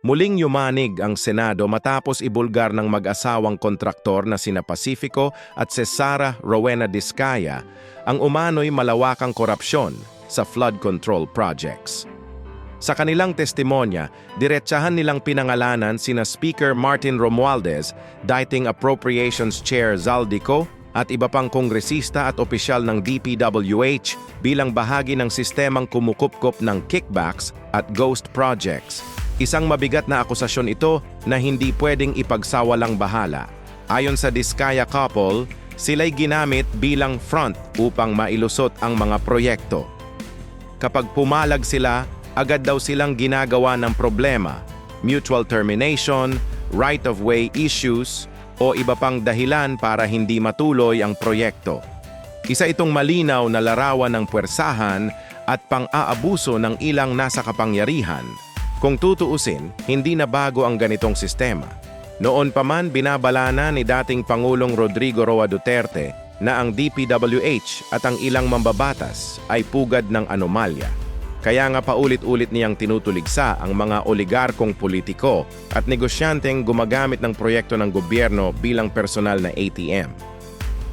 Muling yumanig ang Senado matapos ibulgar ng mag-asawang kontraktor na sina Pacifico at Cesara Rowena Discaya ang umano'y malawakang korupsyon sa flood control projects. Sa kanilang testimonya, diretsahan nilang pinangalanan sina Speaker Martin Romualdez, Dating Appropriations Chair Zaldico, at iba pang kongresista at opisyal ng DPWH bilang bahagi ng sistemang kumukupkop ng kickbacks at ghost projects. Isang mabigat na akusasyon ito na hindi pwedeng ipagsawalang bahala. Ayon sa Diskaya couple, sila'y ginamit bilang front upang mailusot ang mga proyekto. Kapag pumalag sila, agad daw silang ginagawa ng problema, mutual termination, right-of-way issues, o iba pang dahilan para hindi matuloy ang proyekto. Isa itong malinaw na larawan ng puwersahan at pang-aabuso ng ilang nasa kapangyarihan. Kung tutuusin, hindi na bago ang ganitong sistema. Noon pa man binabala na ni dating Pangulong Rodrigo Roa Duterte na ang DPWH at ang ilang mambabatas ay pugad ng anomalya. Kaya nga paulit-ulit niyang tinutuligsa ang mga oligarkong politiko at negosyanteng gumagamit ng proyekto ng gobyerno bilang personal na ATM.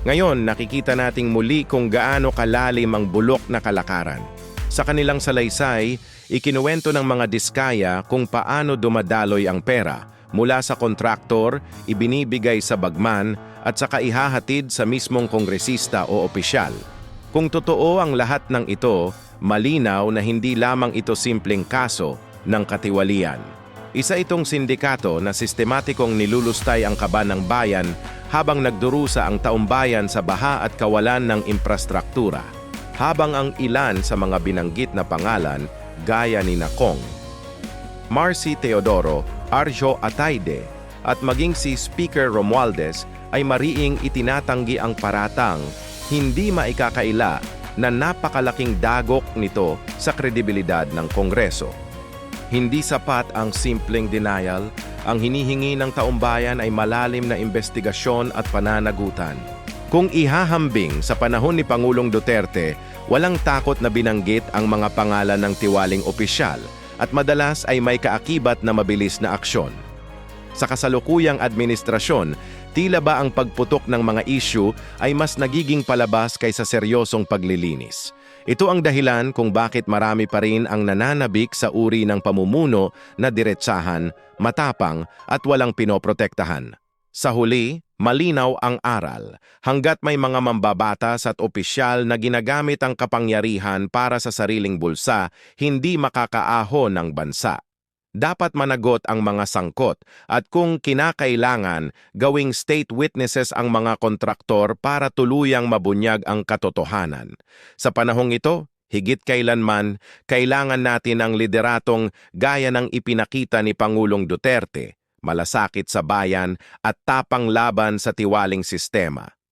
Ngayon, nakikita nating muli kung gaano kalalim ang bulok na kalakaran. Sa kanilang salaysay, ikinuwento ng mga diskaya kung paano dumadaloy ang pera mula sa kontraktor, ibinibigay sa bagman at saka ihahatid sa mismong kongresista o opisyal. Kung totoo ang lahat ng ito, malinaw na hindi lamang ito simpleng kaso ng katiwalian. Isa itong sindikato na sistematikong nilulustay ang kaban ng bayan habang nagdurusa ang taumbayan sa baha at kawalan ng infrastruktura. Habang ang ilan sa mga binanggit na pangalan, gaya ni Nakong, Marcy Teodoro, Arjo Ataide, at maging si Speaker Romualdez ay mariing itinatanggi ang paratang hindi maikakaila na napakalaking dagok nito sa kredibilidad ng Kongreso. Hindi sapat ang simpleng denial, ang hinihingi ng taumbayan ay malalim na investigasyon at pananagutan. Kung ihahambing sa panahon ni Pangulong Duterte, walang takot na binanggit ang mga pangalan ng tiwaling opisyal at madalas ay may kaakibat na mabilis na aksyon. Sa kasalukuyang administrasyon, tila ba ang pagputok ng mga issue ay mas nagiging palabas kaysa seryosong paglilinis. Ito ang dahilan kung bakit marami pa rin ang nananabik sa uri ng pamumuno na diretsahan, matapang at walang pinoprotektahan. Sa huli, malinaw ang aral. Hanggat may mga mambabatas at opisyal na ginagamit ang kapangyarihan para sa sariling bulsa, hindi makakaahon ng bansa. Dapat managot ang mga sangkot at kung kinakailangan, gawing state witnesses ang mga kontraktor para tuluyang mabunyag ang katotohanan. Sa panahong ito, higit kailanman, kailangan natin ang lideratong gaya ng ipinakita ni Pangulong Duterte, malasakit sa bayan at tapang laban sa tiwaling sistema.